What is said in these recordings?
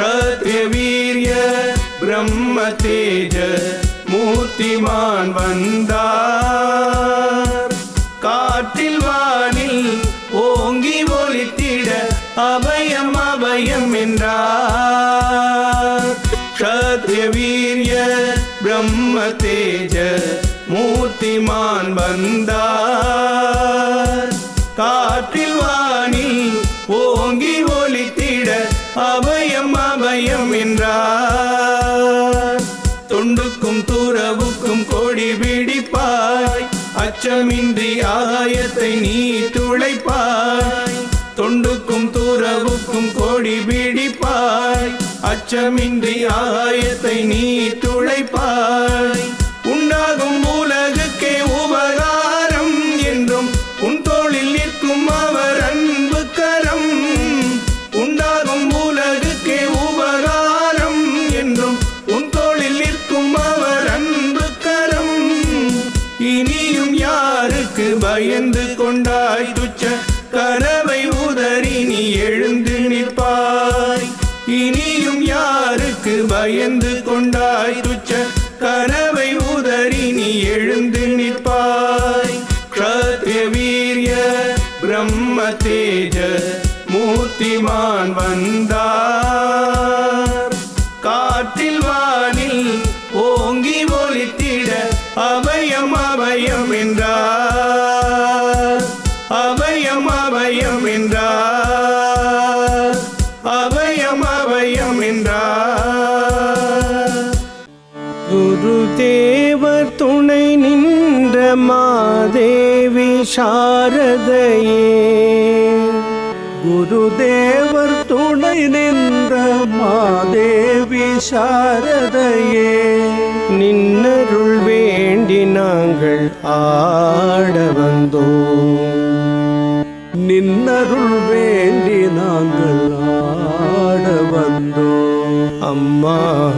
க்ஷத்ரியவீரிய பிரம்ம தேஜ மூர்த்திமான் வந்தார். அச்சமின்றி ஆகாயத்தை நீ துளைப்பாய். தொண்டுக்கும் துறவுக்கும் கோடி பிடிப்பாய் அச்சமின்றி ஆகாயத்தை நீ துளைப்பாய். என்றார் அபயம் அபயம் என்றார் குரு தேவர் துணை நின்ற மாதேவி சாரதையே. குருதேவர் துணை நின்ற மாதேவி சாரதையே. நின்னருள் வேண்டி நாங்கள் ஆட வந்தோம். நாங்கள் ஆட வந்தோம். அம்மா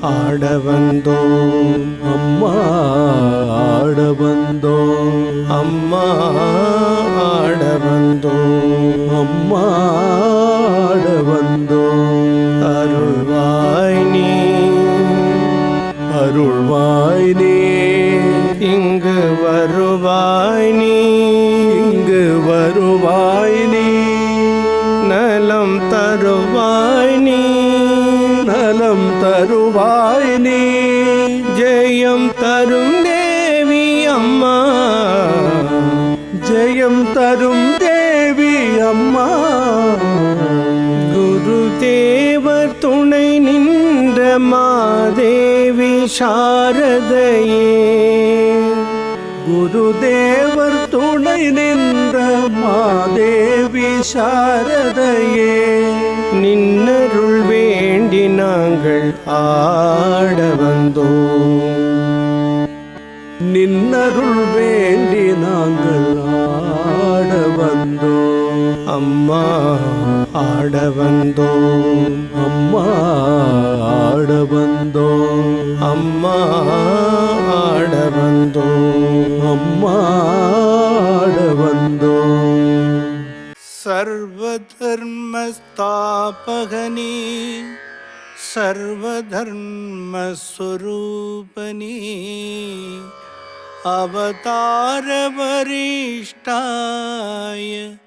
ஆட வந்தோம். அம்மா ஆட வந்தோம். அம்மா ஆட வந்தோம். அம்மா ஆட வந்தோம். அம்மா ஆட வந்தோம் அம்மா ஆட வந்தோம் அம்மா ஆட வந்தோம் அம்மா ஆட வந்தோம் सर्वधर्मस्थापकनी सर्वधर्मस्वरूपनी अवतारवरिष्ठाय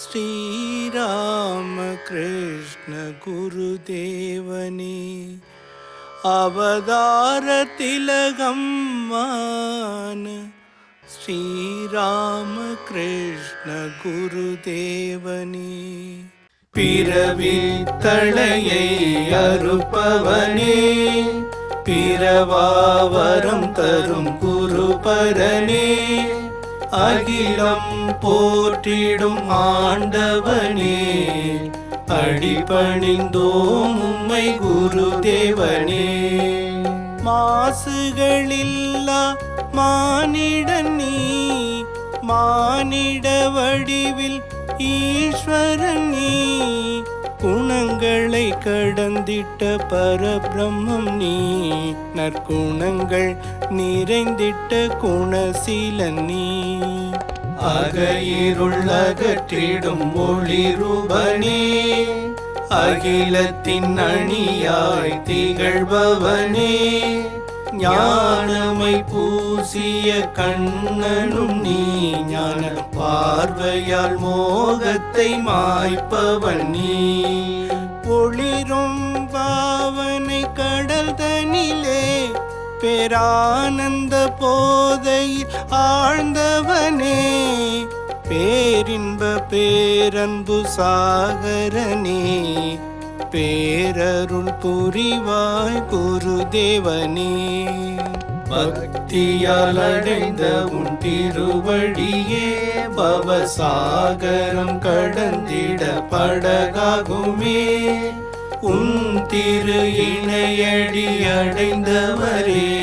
श्रीरामकृष्णगुरुदेवने अवदारतिलगम्मान् श्रीरामकृष्णगुरुदेवने पिरवि तळयै अरुपवने पिरवावरं तरुं कुरुपरने அகிலம் போற்றிடும் ஆண்டவனே அடிபணிந்தோம் உம்மை குருதேவனே மாசுகளில்லா மானிடன் நீ மானிட வடிவில் ஈஸ்வரன் நீ. குணங்களை கடந்திட்ட பரபிரம்மம் நீ. நற்குணங்கள் நிறைந்திட்ட குணசீலன் நீ. அகையிருள் அகற்றிடும் ஒளிரூபனே அகிலத்தின் அணியாய் திகழ்பவனே. ஞானமை பூசிய கண்ணனும் நீ ஞான பார்வையால் மோகத்தை மாய்ப்பவன் நீ. பொளிரும் பாவனை கடல் தனிலே பேரானந்த போதையில் ஆழ்ந்தவனே. பேரின்ப பேரன்பு சாகரனே. பேரருள் புரிவாய் குருதேவனே. பக்தியால் அடைந்த உன் திருவடியே பவசாகரம் கடந்திட படகாகுமே. உன் திரு இணையடி அடைந்தவரே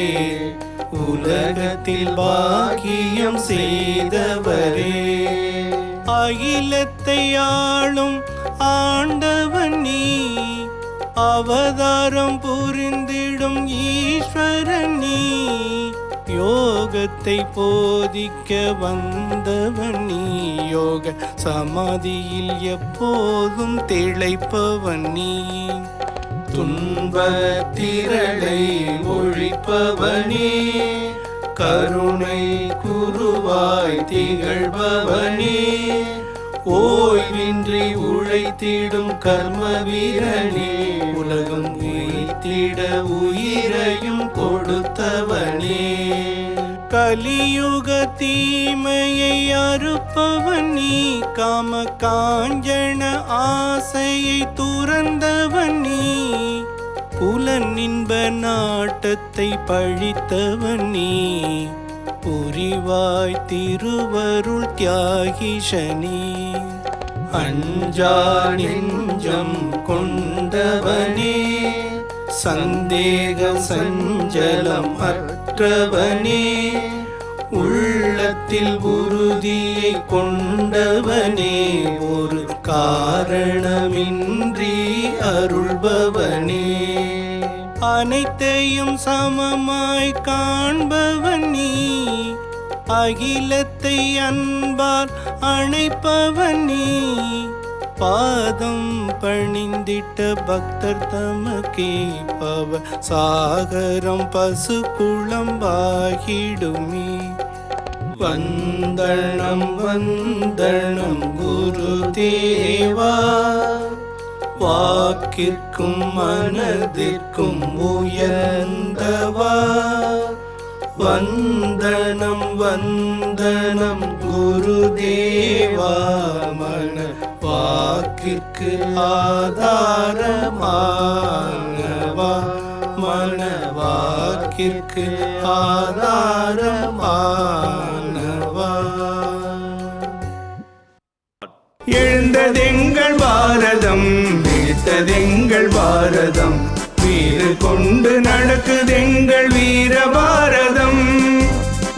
உலகத்தில் பாக்கியம் செய்தவரே. அகிலத்தை ஆளும் ஆண்டவன் நீ. அவதாரம் புரிந்திடும் ஈஸ்வரன் நீ. யோகத்தை போதிக்க வந்தவன் நீ. யோக சமாதியில் எப்போதும் திளைப்பவன் நீ. துன்ப திரளை ஒழிப்பவனே கருணை குருவாய் திகழ்பவனே ஓய்வின்றி உழைத்திடும் கர்ம வீரனே உலகம் உயிர்த்திட உயிரையும் கொடுத்தவனே. கலியுக தீமையை அறுப்பவன் நீ காம காஞ்சன ஆசையை துறந்தவன் நீ. புலன் இன்ப நாட்டத்தை பழித்தவன் நீ. புரிவாய் திருவருள் தியாகிஷனே அஞ்சா நெஞ்சம் கொண்டவனே சந்தேக சஞ்சலம் அற்றவனே உள்ளத்தில் உறுதியை கொண்டவனே ஒரு காரணமின்றி அருள்பவனே. அனைத்தையும் சமமாய் காண்பவன் நீ. அகிலத்தை அன்பால் அணைப்பவன் நீ. பாதம் பணிந்திட்ட பக்தர் தமக்கே பவ. சாகரம் பசு குளம்பாகிடுமே வந்தனம் வந்தனம் குரு தேவா. வாக்கிற்கும் மனதிற்கும் உயர்ந்தவா? வந்தனம் வந்தனம் குருதேவா மன வாக்கிற்கு ஆதாரமானவா? மன வாக்கிற்கு ஆதாரமானவா? எழுந்ததெங்கள் பாரதம் விழித்ததெங்கள் பாரதம். வீறு கொண்டு நடக்குதெங்கள் வீர பாரதம்.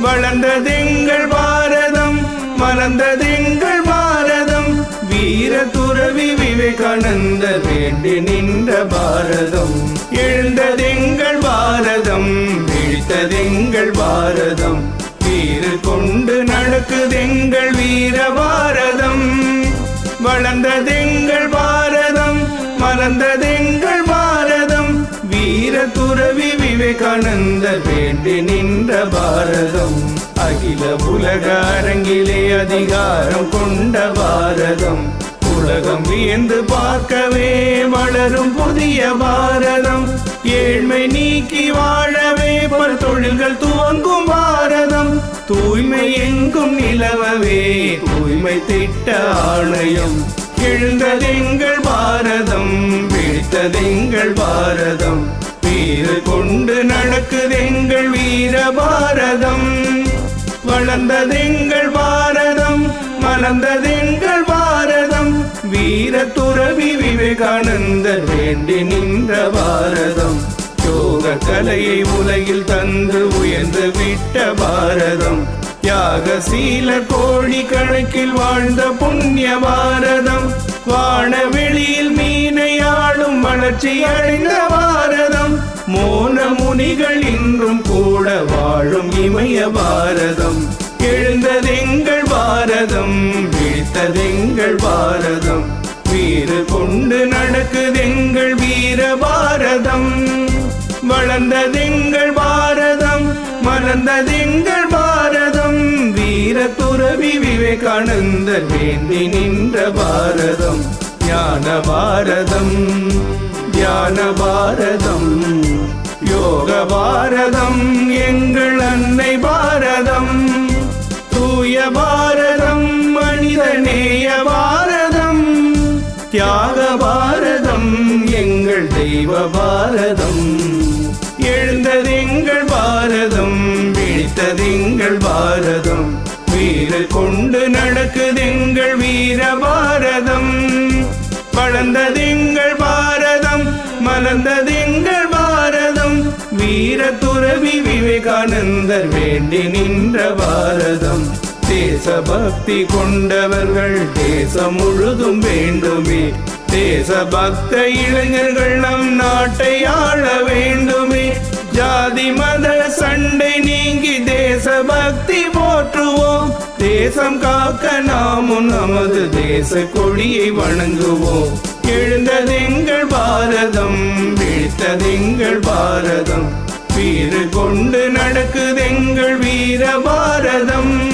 வளர்ந்ததெங்கள் பாரதம் மலர்ந்ததெங்கள் பாரதம். வீர துறவி விவேகானந்த வேண்டி நின்ற பாரதம். எழுந்ததெங்கள் பாரதம் விழித்ததெங்கள் பாரதம். வீறு கொண்டு நடக்குதெங்கள் வீர பாரதம். வளர்ந்ததெங்கள் துறவி வேண்டி நின்ற பாரதம். அகில உலக அரங்கிலே அதிகாரம் கொண்ட பாரதம். உலகம் வியந்து பார்க்கவே வளரும் புதிய பாரதம். ஏழ்மை நீக்கி வாழவே பல தொழில்கள் துவங்கும் பாரதம். தூய்மை எங்கும் நிலவவே தூய்மை திட்ட ஆணையம். எழுந்ததெங்கள் பாரதம் விழித்ததெங்கள் பாரதம். வீறு கொண்டு நடக்குதெங்கள் வீர பாரதம். வளர்ந்ததெங்கள் பாரதம் மலர்ந்ததெங்கள் பாரதம். வீர துறவி விவேகானந்தர் வேண்டி நின்ற பாரதம். யோக கலையை உலகில் தந்து உயர்ந்து விட்ட பாரதம். யாகசீல கோழி கணக்கில் வாழ்ந்த புண்ணிய பாரதம். வானவெளியில் மீனையாளும் வளர்ச்சி அடைந்த பாரதம். மோன முனிகள் இன்றும் கூட வாழும் இமய பாரதம். எழுந்ததெங்கள் பாரதம் விழித்ததெங்கள் பாரதம். வீறு கொண்டு நடக்குதெங்கள் வீர பாரதம். வளர்ந்ததெங்கள் பாரதம் மலர்ந்ததெங்கள் பாரதம். வீர துறவி விவேகானந்தர் வேண்டி நின்ற பாரதம் ஞான பாரதம். தியான பாரதம் யோக பாரதம் எங்கள் அன்னை பாரதம். தூய பாரதம் மனிதநேய பாரதம். தியாக பாரதம் எங்கள் தெய்வ பாரதம். எழுந்ததெங்கள் பாரதம் விழித்ததெங்கள் பாரதம். வீர கொண்டு நடக்குதெங்கள் வீர பாரதம். வளர்ந்ததெங்கள் பாரதம். மலர்ந்ததெங்கள் பாரதம். வீர துறவி விவேகானந்தர் வேண்டி நின்ற பாரதம். தேசபக்தி கொண்டவர்கள் தேசம் முழுதும் வேண்டுமே. தேசபக்த இளைஞர்கள் நம் நாட்டை ஆள வேண்டுமே. ஜாதி மத சண்டை நீங்கி தேசபக்தி போற்றுவோம். தேசம் காக்க நாமும் நமது தேச கொடியை வணங்குவோம். எழுந்ததெங்கள் பாரதம் விழித்ததெங்கள் பாரதம். வீறு கொண்டு நடக்குதெங்கள் வீர பாரதம்.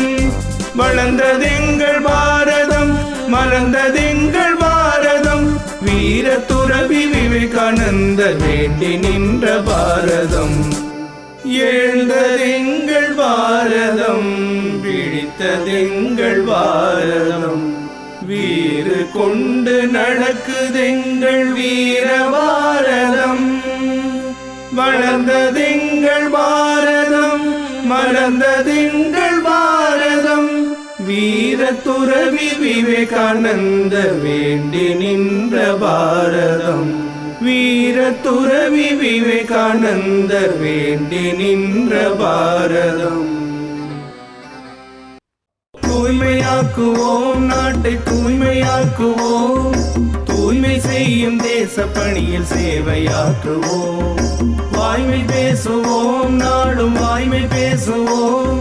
வளர்ந்ததெங்கள் பாரதம் மலர்ந்ததெங்கள் பாரதம். வீர துறவி விவேகானந்தர் வேண்டி நின்ற பாரதம். எழுந்ததெங்கள் பாரதம் பிடித்ததெங்கள் பாரதம். வீறு கொண்டு நடக்குதெங்கள் வீர பாரதம் வளர்ந்ததெங்கள் பாரதம் மறந்ததெங்கள் பாரதம். வீர துறவி விவேகானந்தர் வேண்டி நின்ற பாரதம். வீர துறவி விவேகானந்தர் வேண்டி நின்ற பாரதம். தூய்மையாக்குவோம் நாட்டை தூய்மையாக்குவோம். தூய்மை செய்யும் தேச பணியில் சேவையாற்றுவோம் வாய்மை பேசுவோம் நாடும் வாய்மை பேசுவோம்.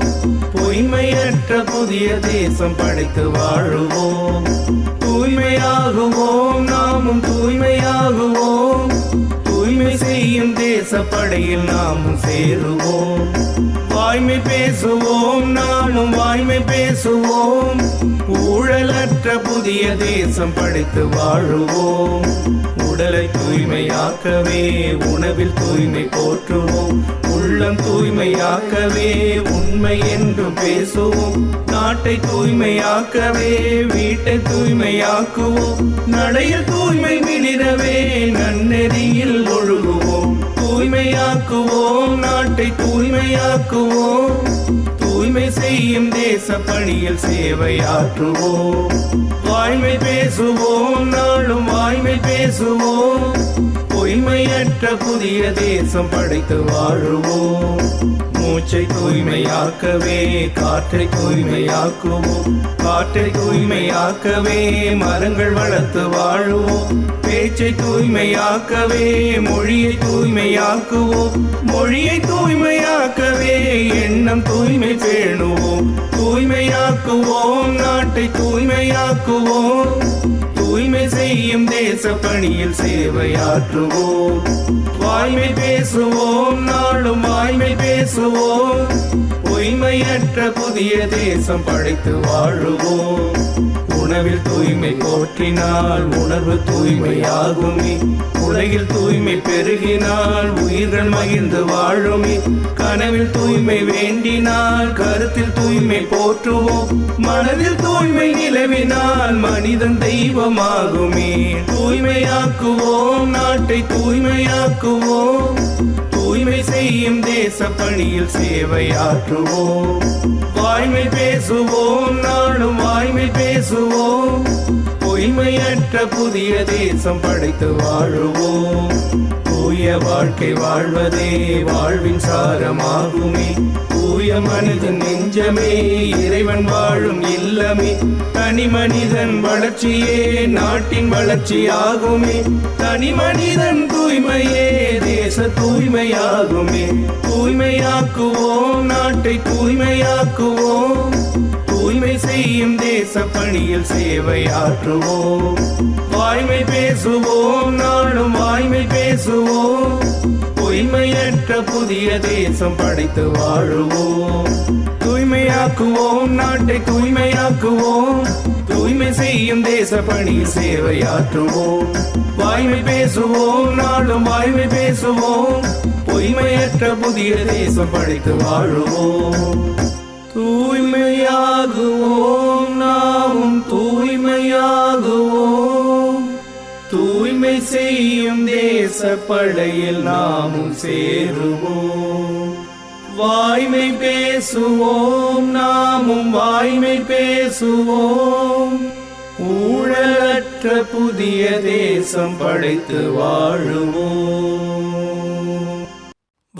பொய்மையற்ற புதிய தேசம் படைத்து வாழுவோம். தூய்மையாகுவோம் நாமும் தூய்மையாகுவோம். தூய்மை செய்யும் தேச படையில் நாமும் சேருவோம். வாய்மை பேசுவோம் நானும் வாய்மை பேசுவோம். ஊழலற்ற புதிய தேசம் படைத்து வாழுவோம். உடலை தூய்மையாக்கவே உணவில் தூய்மை போற்றுவோம். உள்ளம் தூய்மையாக்கவே உண்மை என்று பேசுவோம். நாட்டை தூய்மையாக்கவே வீட்டை தூய்மையாக்குவோம். நடையில் தூய்மை மிளிரவே நன்னெறியில் ஒழுகும் தூய்மையாக்குவோம் நாட்டை தூய்மையாக்குவோம். தூய்மை செய்யும் தேச பணியில் சேவையாற்றுவோம். வாய்மை பேசுவோம் நாளும் வாய்மை பேசுவோம். தூய்மையற்ற புதிய தேசம் படைத்து வாழுவோம். மூச்சை தூய்மையாக்கவே காற்றை தூய்மையாக்குவோம். காற்றை தூய்மையாக்கவே மரங்கள் வளர்த்து வாழுவோம். பேச்சை தூய்மையாக்கவே மொழியை தூய்மையாக்குவோம். மொழியை தூய்மையாக்கவே எண்ணம் தூய்மை பேணுவோம். தூய்மையாக்குவோம் நாட்டை தூய்மையாக்குவோம். தூய்மை செய்யும் தேச பணியில் சேவையாற்றுவோம். வாய்மை பேசுவோம் நாளும் வாய்மை பேசுவோம். பொய்மையற்ற புதிய தேசம் படைத்து வாழுவோம். உணவில் தூய்மை போற்றினால் உணர்வு தூய்மையாகுமே. உலகில் தூய்மை பெருகினால் உயிர்கள் மகிழ்ந்து வாழுமே. கனவில் தூய்மை வேண்டினால் கருத்தில் தூய்மை போற்றுவோம். மனதில் தூய்மை நிலவினால் மனிதன் தெய்வமாகுமே. தூய்மையாக்குவோம் நாட்டை தூய்மையாக்குவோம். தூய்மை செய்யும் தேச பணியில் சேவையாற்றுவோம். வாய்மை பேசுவோம் நாளும் வாய்மை பேசுவோம். பொய்மையற்ற புதிய தேசம் படைத்து வாழுவோம். தூய வாழ்க்கை வாழ்வதே வாழ்வின் சாரமாகுமே. தூய மனிதன் நெஞ்சமே இறைவன் வாழும் இல்லமே. தனி மனிதன் வளர்ச்சியே நாட்டின் வளர்ச்சியாகுமே. தனி மனிதன் தூய்மையே தேச தூய்மையாகுமே. தூய்மையாக்குவோம் நாட்டை தூய்மையாக்குவோம். தூய்மை செய்யும் தேச பணியில் சேவையாற்றுவோம். வாய்மை பேசுவோம் நாளும் வாய்மை பேசுவோம். தூய்மையற்ற புதிய தேசம் படைத்து வாழுவோம். தூய்மையாக்குவோம் நாட்டை தூய்மையாக்குவோம். தூய்மை செய்யும் தேச பணி சேவையாற்றுவோம். வாய்மை பேசுவோம் நாளும் வாய்மை பேசுவோம். பொய்மையற்ற புதிய தேசம் படைத்து வாழுவோம். தூய் படையில் நாமும் சேருவோம். வாய்மை பேசுவோம் நாமும் வாய்மை பேசுவோம். ஊழலற்ற புதிய தேசம் படைத்து வாழுவோம்.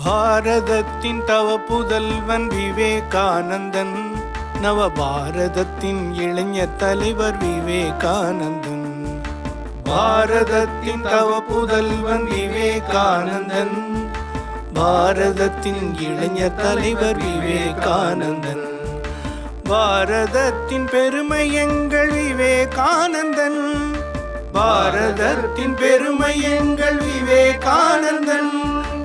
பாரதத்தின் தவ புதல்வன் விவேகானந்தன் நவ பாரதத்தின் இளைஞர் தலைவர் விவேகானந்தன். பாரதத்தின் தவ புதல்வன் விவேகானந்தன். பாரதத்தின் இளைஞர் தலைவர் விவேகானந்தன். பாரதத்தின் பெருமை எங்கள் விவேகானந்தன். பாரதத்தின் பெருமை எங்கள் விவேகானந்தன்.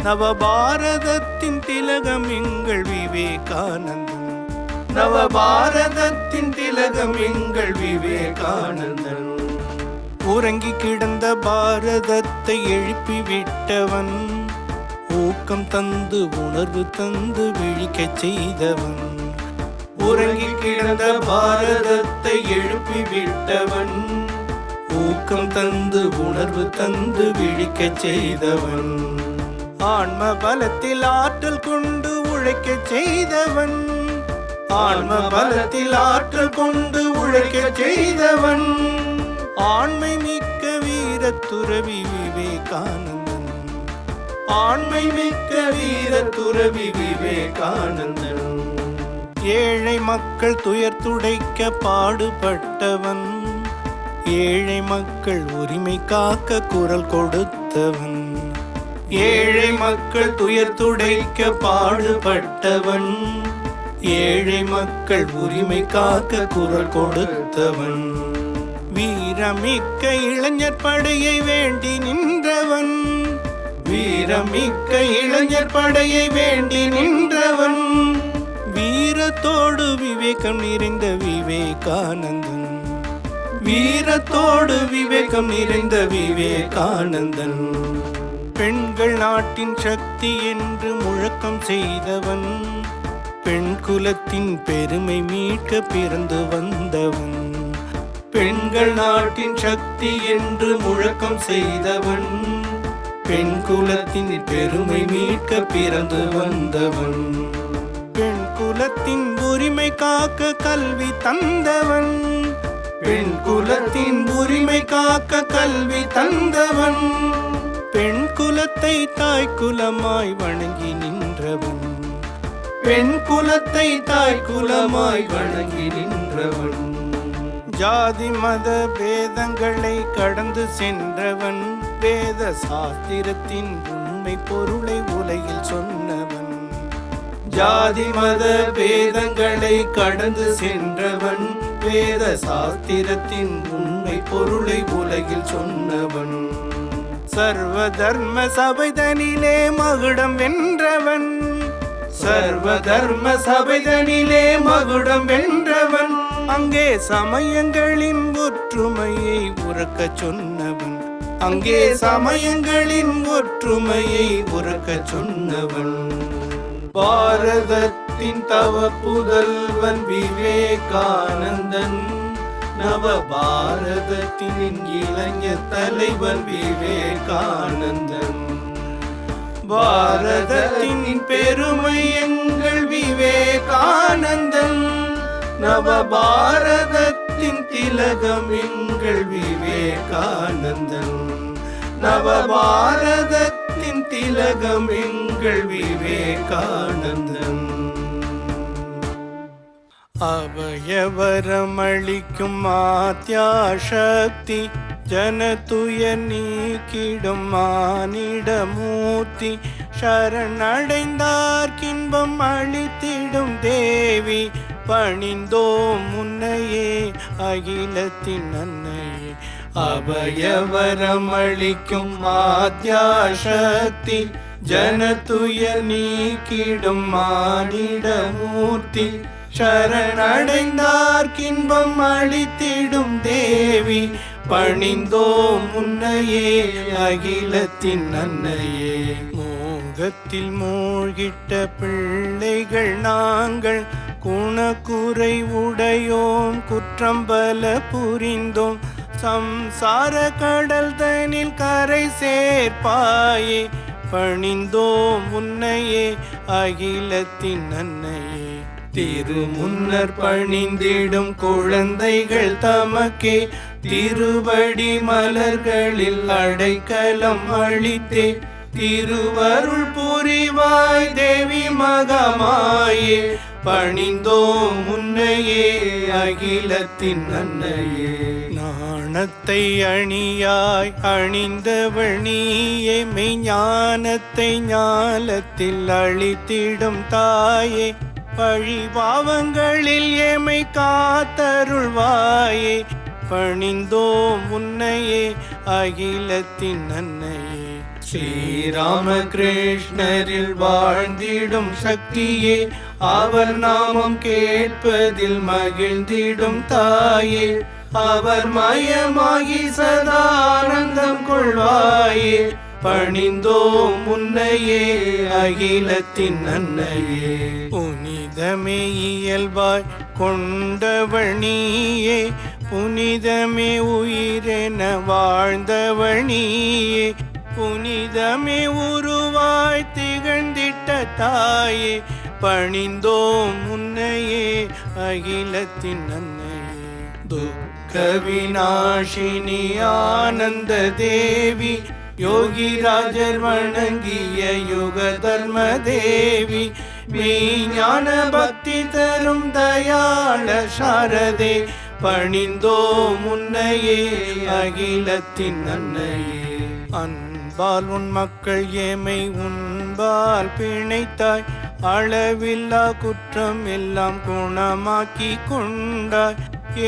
நவ பாரதத்தின் திலகம் எங்கள் விவேகானந்தன். நவ பாரதத்தின் திலகம் எங்கள் விவேகானந்தன். உறங்கி கிடந்த பாரதத்தை எழுப்பி விட்டவன் ஊக்கம் தந்து உணர்வு தந்து விழிக்கச் செய்தவன். உறங்கி கிடந்த பாரதத்தை எழுப்பி விட்டவன் ஊக்கம் தந்து உணர்வு தந்து விழிக்கச் செய்தவன். ஆன்ம பலத்தில் ஆற்றல் கொண்டு உழைக்கச் செய்தவன். ஆன்ம பலத்தில் ஆற்றல் கொண்டு உழைக்கச் செய்தவன். ஆண்மை மிக்க வீரத்துறவி விவேகானந்தன். ஆண்மை மிக்க வீரத்துறவி விவேகானந்தன். ஏழை மக்கள் துயர் துடைக்க பாடுபட்டவன். ஏழை மக்கள் உரிமை காக்க குரல் கொடுத்தவன். ஏழை மக்கள் துயர் துடைக்க பாடுபட்டவன். ஏழை மக்கள் உரிமை காக்க குரல் கொடுத்தவன். வீரமிக்க இளைஞர் படையை வேண்டி நின்றவன். வீரமிக்க இளைஞர் படையை வேண்டி நின்றவன். வீரத்தோடு விவேகம் நிறைந்த விவேகானந்தன். வீரத்தோடு விவேகம் நிறைந்த விவேகானந்தன். பெண்கள் நாட்டின் சக்தி என்று முழக்கம் செய்தவன். பெண் குலத்தின் பெருமை மீட்க பிறந்து வந்தவன். பெண்கள் நாட்டின் சக்தி என்று முழக்கம் செய்தவன். பெண் குலத்தின் பெருமை மீட்க பிறந்து வந்தவன். பெண் குலத்தின் உரிமை காக்க கல்வி தந்தவன். பெண் குலத்தின் உரிமை காக்க கல்வி தந்தவன். பெண் குலத்தை தாய் குலமாய் வணங்கி நின்றவன். பெண் குலத்தை தாய் குலமாய் வணங்கி நின்றவன். ஜாதி மத பேதங்களை கடந்து சென்றவன் வேத சாஸ்திரத்தின் உண்மை பொருளை உலகில் சொன்னவன். ஜாதி மத பேதங்களை கடந்து சென்றவன் வேத சாஸ்திரத்தின் உண்மை பொருளை உலகில் சொன்னவன். சர்வ தர்ம சபைதனிலே மகுடம் வென்றவன். சர்வ தர்ம சபைதனிலே மகுடம் வென்றவன். அங்கே சமயங்களின் ஒற்றுமையை உறக்கச் சொன்னவன். அங்கே சமயங்களின் ஒற்றுமையை உறக்கச் சொன்னவன். பாரதத்தின் தவ புதல்வன் விவேகானந்தன். நவ பாரதத்தின் இளைஞர் தலைவன் விவேகானந்தன். பாரதத்தின் பெருமை எங்கள் விவேகானந்தன். நவ பாரதத்தின் திலகம் எங்கள் விவேகானந்தன். நவ பாரதத்தின் திலகம் எங்கள் விவேகானந்தன். அவயவரமளிக்கும் மாத்தியாசக்தி ஜனதுய நீக்கிடும் மானிடமூர்த்தி சரணடைந்தார்கின்பம் அளித்திடும் தேவி பணிந்தோம் முன்னையே அகிலத்தின் அன்னையே. அபயவரமளிக்கும் ஆத்யாசக்தி ஜனத்துயர் நீக்கிடும் மானிடமூர்த்தி சரணடைந்தார்க்கின்பம் அளித்திடும் தேவி. பணிந்தோம் முன்னையே அகிலத்தின் அன்னையே. மோகத்தில் மூழ்கிட்ட பிள்ளைகள் நாங்கள் குணக்குறை உடையோம் குற்றம் பல புரிந்தோம் சம்சார கடல் தனில் கரை சேர்ப்பாயே பணிந்தோம் உன்னையே அகிலத்தின் அன்னையே. திரு முன்னர் பணிந்திடும் குழந்தைகள் தமக்கே திருவடி மலர்களில் அடைக்கலம் அளித்தே. திருவருள் புரிவாய் தேவி மகமாயே பணிந்தோம் முன்னையே அகிலத்தின் அன்னையே. நாணத்தை அணியாய் அணிந்தவள் நீயே மெய்ஞானத்தை ஞாலத்தில் அழித்திடும் தாயே. பழி பாவங்களில் எமை காத்தருள்வாயே. பணிந்தோம் உன்னையே அகிலத்தின் அன்னையே. ஸ்ரீராமகிருஷ்ணரில் வாழ்ந்திடும் சக்தியே அவர் நாமம் கேட்பதில் மகிழ்ந்திடும் தாயே. அவர் மயமாகி சதானந்தம் கொள்வாயே. பணிந்தோம் உன்னையே அகிலத்தின் அன்னையே. புனிதமே இயல்பாய் கொண்டவணியே புனிதமே உயிரென வாழ்ந்தவணியே புனிதமே உருவாய் திகழ்ந்திட்ட தாயே பணிந்தோம் முன்னையே அகிலத்தின் அன்னையே. துக்க விநாசினி ஆனந்த தேவி யோகிராஜர் வணங்கிய யுக தர்ம தேவி மெய்ஞான பக்தி தரும் தயாள சாரதே பணிந்தோ முன்னையே அகிலத்தின் அன்னையே. அன்பால் உன் மக்கள் ஏமை உன்பால் பிணைத்தாய். அளவில்லா குற்றம் எல்லாம் குணமாக்கி கொண்டாய்.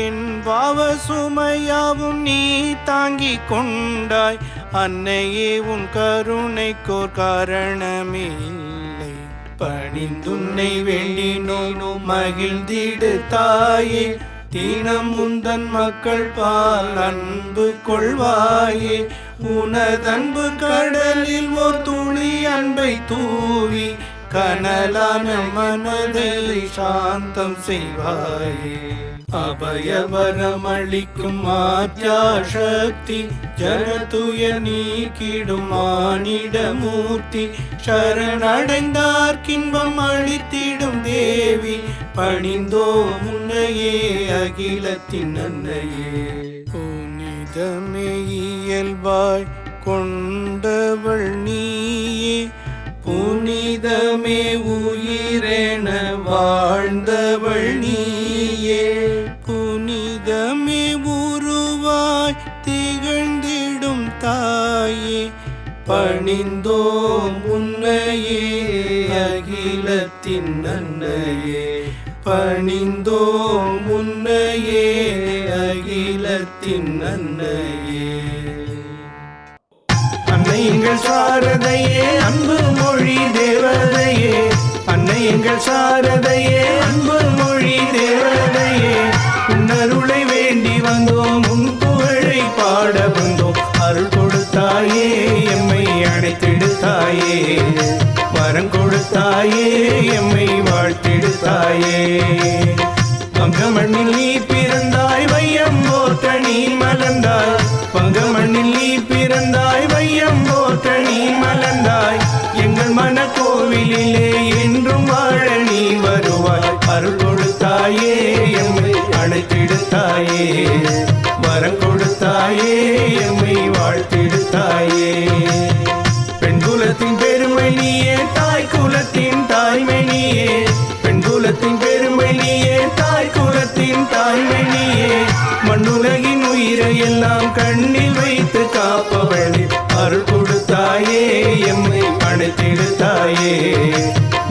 என் பாவ சுமையாவும் நீ தாங்கி கொண்டாய். அன்னையே உன் கருணைக்கோர் காரணமே இல்லை பணிந்துன்னை வேண்டினோனும் மகிழ்ந்திடு தாயே. தீனம் முந்தன் மக்கள் பால் அன்பு கொள்வாயே. உனதன்பு கடலில் ஓர் துளி அன்பை தூவி. கனலான மனதை சாந்தம் செய்வாயே. அபயவரமளிக்கும் அளிக்கும் ஜனதுய நீக்கிடும் மானிடமூர்த்தி சரணடைந்தார்க்கின்பம் அளித்திடும் தேவி பணிந்தோ முன்னையே அகிலத்தின் அன்னையே புனிதமே இயல்பாய் கொண்டவள் நீயே புனிதமே உயிரென வாழ்ந்தவள் நீ பணிந்தோம் உன்னையே. அகிலத்தின் அன்னையே பணிந்தோம் உன்னையே. அகிலத்தின் அன்னையே அன்னை எங்கள் சாரதையே. அன்பு மொழி தேவதையே. அன்னை எங்கள் சாரதையே. அன்பு மொழி பெருமை நீயே தாய் குலத்தின் தாய்மணியே பெண் குலத்தின் பெருமை நீயே தாய் குலத்தின் தாய்மணியே மண்ணுலகின் உயிரை எல்லாம் கண்ணில் வைத்து காப்பவளே. அருள் கொடுத்தாயே எம்மை அழைத்தெடுத்தாயே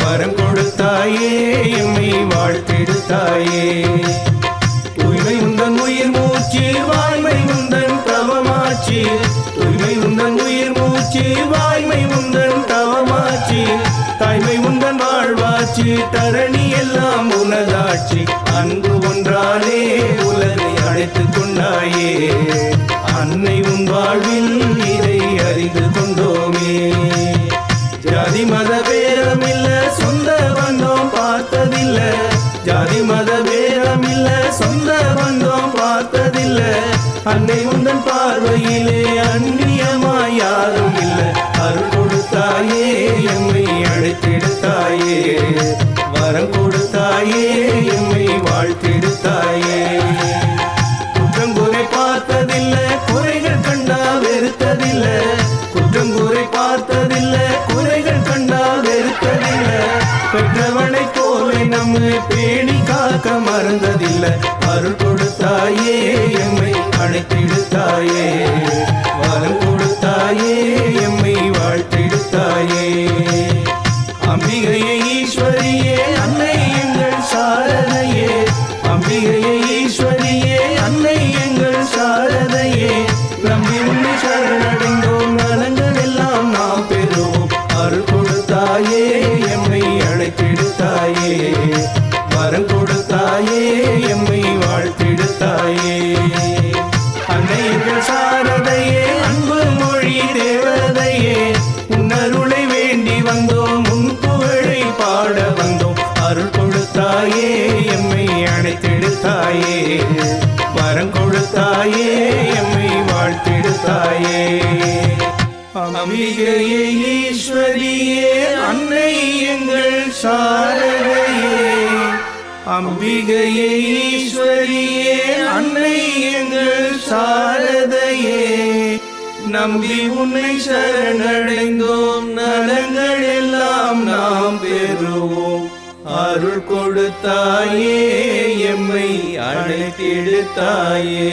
வரம் கொடுத்தாயே எம்மை வாழ்த்தெடுத்தாயே. உனக்கு தரணி எல்லாம் உனதாட்சி. அன்பு ஒன்றாலே உலகை அழைத்துக் கொண்டாயே. அன்னை உன் வாழ்வில் இதை அறிந்து கொண்டோமே. ஜாதி மத பேரம் இல்ல சொந்த பந்தம் பார்த்ததில்ல. ஜாதி மத பேரம் இல்ல சொந்த பந்தம் பார்த்ததில்ல. அன்னை உந்தன் பார்வையிலே அந்நியமாய் யாரும் இல்லை. தாயே எம்மை வாழ்த்திடு தாயே. அம்பிகையே ஈஸ்வரியே அன்னை எங்கள் சாரதையே அம்பிகையே ஈஸ்வரியே அன்னை எங்கள் சாரதையே நம்பி உன்னை சரணடைந்தோம் நலங்கள் எல்லாம் நாம் பெறுவோம். அருள் கொடுத்தாயே எம்மை அழைத்தெடுத்தாயே.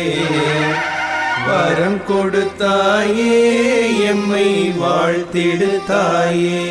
வரம் கொடுத்தாயே எம்மை வாழ்த்திடுத்தாயே.